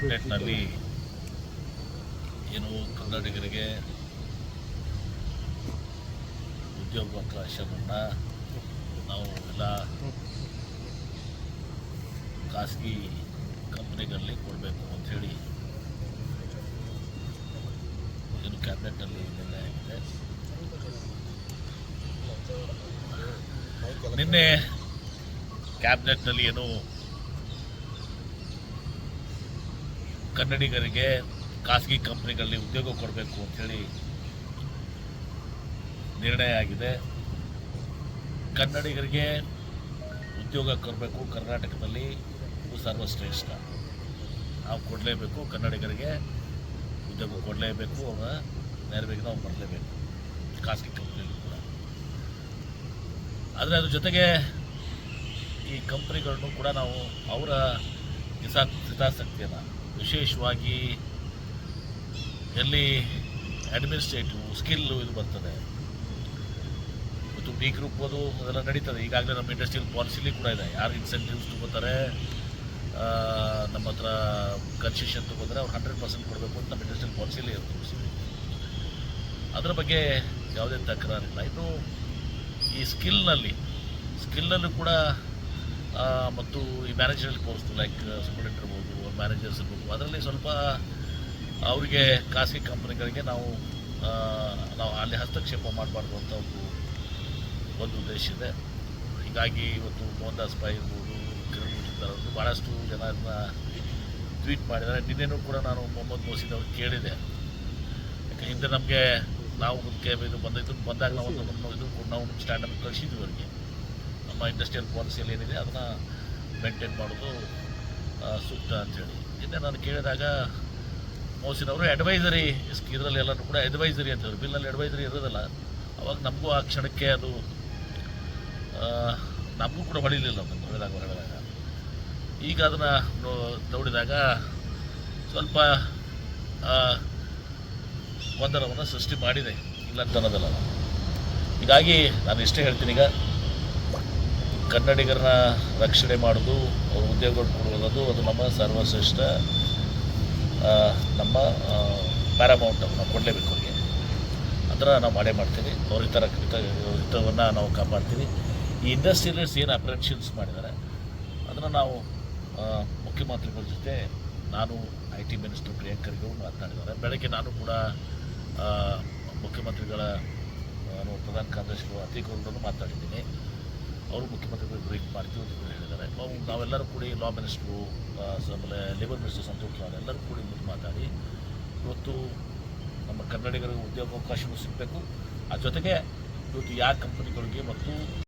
ಕ್ಯಾಬಿನೆಟ್ನಲ್ಲಿ ಏನು ಕನ್ನಡಿಗರಿಗೆ ಉದ್ಯೋಗಾವಕಾಶವನ್ನು ನಾವು ಎಲ್ಲ ಖಾಸಗಿ ಕಂಪ್ನಿಗಳಲ್ಲಿ ಕೊಡಬೇಕು ಅಂಥೇಳಿ ಏನು ಕ್ಯಾಬಿನೆಟ್ನಲ್ಲಿ ನಿರ್ಣಯ ಆಗಿದೆ. ನಿನ್ನೆ ಕ್ಯಾಬಿನೆಟ್ನಲ್ಲಿ ಏನು ಕನ್ನಡಿಗರಿಗೆ ಖಾಸಗಿ ಕಂಪ್ನಿಗಳಲ್ಲಿ ಉದ್ಯೋಗ ಕೊಡಬೇಕು ಅಂತೇಳಿ ನಿರ್ಣಯ ಆಗಿದೆ. ಕನ್ನಡಿಗರಿಗೆ ಉದ್ಯೋಗ ಕೊಡಬೇಕು ಕರ್ನಾಟಕದಲ್ಲಿ ಸರ್ವಶ್ರೇಷ್ಠ. ನಾವು ಕೊಡಲೇಬೇಕು, ಕನ್ನಡಿಗರಿಗೆ ಉದ್ಯೋಗ ಕೊಡಲೇಬೇಕು, ಅವರ ನೆರವಿಗೆ ನಾವು ಬರಲೇಬೇಕು, ಖಾಸಗಿ ಕಂಪ್ನಿಯಲ್ಲಿ ಕೂಡ. ಆದರೆ ಅದ್ರ ಜೊತೆಗೆ ಈ ಕಂಪ್ನಿಗಳನ್ನು ಕೂಡ ನಾವು ಅವರ ಹಿತಾ ಹಿತಾಸಕ್ತಿಯನ್ನು ವಿಶೇಷವಾಗಿ ಎಲ್ಲಿ ಅಡ್ಮಿನಿಸ್ಟ್ರೇಟಿವ್ ಸ್ಕಿಲ್ಲು ಇದು ಬರ್ತದೆ. ಮತ್ತು ಬಿ ಗ್ರೂಪ್ ಅದು ಅದೆಲ್ಲ ನಡೀತದೆ. ಈಗಾಗಲೇ ನಮ್ಮ ಇಂಡಸ್ಟ್ರಿಯಲ್ ಪಾಲಿಸಿಲಿ ಕೂಡ ಇದೆ. ಯಾರು ಇನ್ಸೆಂಟಿವ್ಸ್ ತಗೋತಾರೆ ನಮ್ಮ ಹತ್ರ ಕನ್ಸೆಷನ್ ತಗೋತಾರೆ ಅವ್ರು ಹಂಡ್ರೆಡ್ ಪರ್ಸೆಂಟ್ ಕೊಡಬೇಕು ಅಂತ ನಮ್ಮ ಇಂಡಸ್ಟ್ರಿಯಲ್ ಪಾಲಿಸಿಲಿ ತೋರಿಸಿದ್ವಿ ಅದರ ಬಗ್ಗೆ ಯಾವುದೇ ತಕರಾರಿಲ್ಲ. ಇನ್ನು ಈ ಸ್ಕಿಲ್ನಲ್ಲಿ ಸ್ಕಿಲ್ಲಲ್ಲೂ ಕೂಡ ಮತ್ತು ಈ ಮ್ಯಾನೇಜರಲ್ಲಿ ಪೋಸ್ಟ್ ಲೈಕ್ ಸ್ಟೂಡೆಂಟ್ ಇರ್ಬೋದು ಮ್ಯಾನೇಜರ್ಸ್ ಇರ್ಬೋದು ಅದರಲ್ಲಿ ಸ್ವಲ್ಪ ಅವರಿಗೆ ಖಾಸಗಿ ಕಂಪ್ನಿಗಳಿಗೆ ನಾವು ನಾವು ಅಲ್ಲಿ ಹಸ್ತಕ್ಷೇಪ ಮಾಡಬಾರ್ದು ಅಂತ ಒಂದು ಒಂದು ಉದ್ದೇಶ ಇದೆ ಹೀಗಾಗಿ ಇವತ್ತು ಮೋಹನ್ ದಾಸ್ ಪೈ ಇರ್ಬೋದು ಅವರು ಭಾಳಷ್ಟು ಜನ ಅದನ್ನ ಟ್ವೀಟ್ ಮಾಡಿದ್ದಾರೆ ನಿನ್ನೆನೂ ಕೂಡ ನಾನು ಮೊಹಮ್ಮದ್ ಮೋಸಿದ್ ಅವ್ರಿಗೆ ಕೇಳಿದೆ ಯಾಕೆ ಹಿಂದೆ ನಮಗೆ ನಾವು ಇದು ಬಂದಿದ್ದು ಬಂದಾಗ ನಾವು ಒಂದು ಇದು ನಾವು ಸ್ಟ್ಯಾಂಡಪ್ ಕಳಿಸಿದ್ವಿ ಅವರಿಗೆ ನಮ್ಮ ಇಂಡಸ್ಟ್ರಿಯಲ್ ಪಾಲಿಸಿಯಲ್ಲಿ ಏನಿದೆ, ಅದನ್ನು ಮೇಂಟೈನ್ ಮಾಡೋದು ಸೂಕ್ತ ಅಂಥೇಳಿ ಇನ್ನೇ ನಾನು ಕೇಳಿದಾಗ ಮೋಸಿನವರು ಅಡ್ವೈಸರಿ ಇದರಲ್ಲಿ ಎಲ್ಲರೂ ಕೂಡ ಅಡ್ವೈಸರಿ ಅಂತ ಹೇಳಿ, ಬಿಲ್ನಲ್ಲಿ ಅಡ್ವೈಸರಿ ಇರೋದಲ್ಲ, ಅವಾಗ ನಮಗೂ ಆ ಕ್ಷಣಕ್ಕೆ ಅದು ನಮಗೂ ಕೂಡ ಹೊಡಿಲಿಲ್ಲ ಅದನ್ನು ಹೇಳಿದಾಗ ಹೇಳಿದಾಗ ಈಗ ಅದನ್ನು ನೋಡಿದಾಗ ಸ್ವಲ್ಪ ಗೊಂದಲವನ್ನು ಸೃಷ್ಟಿ ಮಾಡಿದೆ ಇಲ್ಲ ಅಂತ ಅನ್ನೋದಲ್ಲ ಹೀಗಾಗಿ ನಾನು ಇಷ್ಟೇ ಹೇಳ್ತೀನಿ ಈಗ. ಕನ್ನಡಿಗರನ್ನ ರಕ್ಷಣೆ ಮಾಡೋದು, ಅವ್ರ ಉದ್ಯೋಗ ಕೊಡುವುದು ಅದು ನಮ್ಮ ಸರ್ವಶ್ರೇಷ್ಠ ನಮ್ಮ ಪ್ಯಾರಾಮೌಂಟ್ ನಾವು ಕೊಡಲೇಬೇಕು ಅವ್ರಿಗೆ. ಅದನ್ನು ನಾವು ಮಾಡೇ ಮಾಡ್ತೀವಿ. ಅವ್ರ ಹಿತ ಹಿತ, ಹಿತವನ್ನು ನಾವು ಕಾಪಾಡ್ತೀವಿ. ಈ ಇಂಡಸ್ಟ್ರಿಯಲಿಸ್ಟ್ ಏನು ಅಪ್ರೆನ್ಷನ್ಸ್ ಮಾಡಿದ್ದಾರೆ? ಅದನ್ನು ನಾವು ಮುಖ್ಯಮಂತ್ರಿಗಳ ಜೊತೆ ನಾನು ಐ ಟಿ ಮಿನಿಸ್ಟರ್ ಪ್ರಿಯಾಂಕರ್ಗೂ ಮಾತನಾಡಿದ್ದಾರೆ. ಬೆಳಗ್ಗೆ ನಾನು ಕೂಡ ಮುಖ್ಯಮಂತ್ರಿಗಳ ಪ್ರಧಾನ ಕಾರ್ಯದರ್ಶಿಗಳು ಅತಿ ಅವರನ್ನು ಮಾತಾಡಿದ್ದೀನಿ. ಅವರು ಮುಖ್ಯಮಂತ್ರಿಗಳು ಬ್ರೀಫ್ ಮಾಡ್ತೀವಿ ಅಂತ ಹೇಳಿದ್ದಾರೆ. ನಾವು ನಾವೆಲ್ಲರೂ ಕೂಡಿ ಲಾ ಮಿನಿಸ್ಟ್ರು ಆಮೇಲೆ ಲೇಬರ್ ಮಿನಿಸ್ಟರ್ ಸಂತೋಷ್ ರಾವ್ ಎಲ್ಲರೂ ಕೂಡಿ ಮುಂದೆ ಮಾತಾಡಿ, ಇವತ್ತು ನಮ್ಮ ಕನ್ನಡಿಗರಿಗೆ ಉದ್ಯೋಗಾವಕಾಶಗಳು ಸಿಗಬೇಕು. ಆ ಜೊತೆಗೆ ಇವತ್ತು ಯಾವ ಕಂಪನಿಗಳಿಗೆ ಮತ್ತು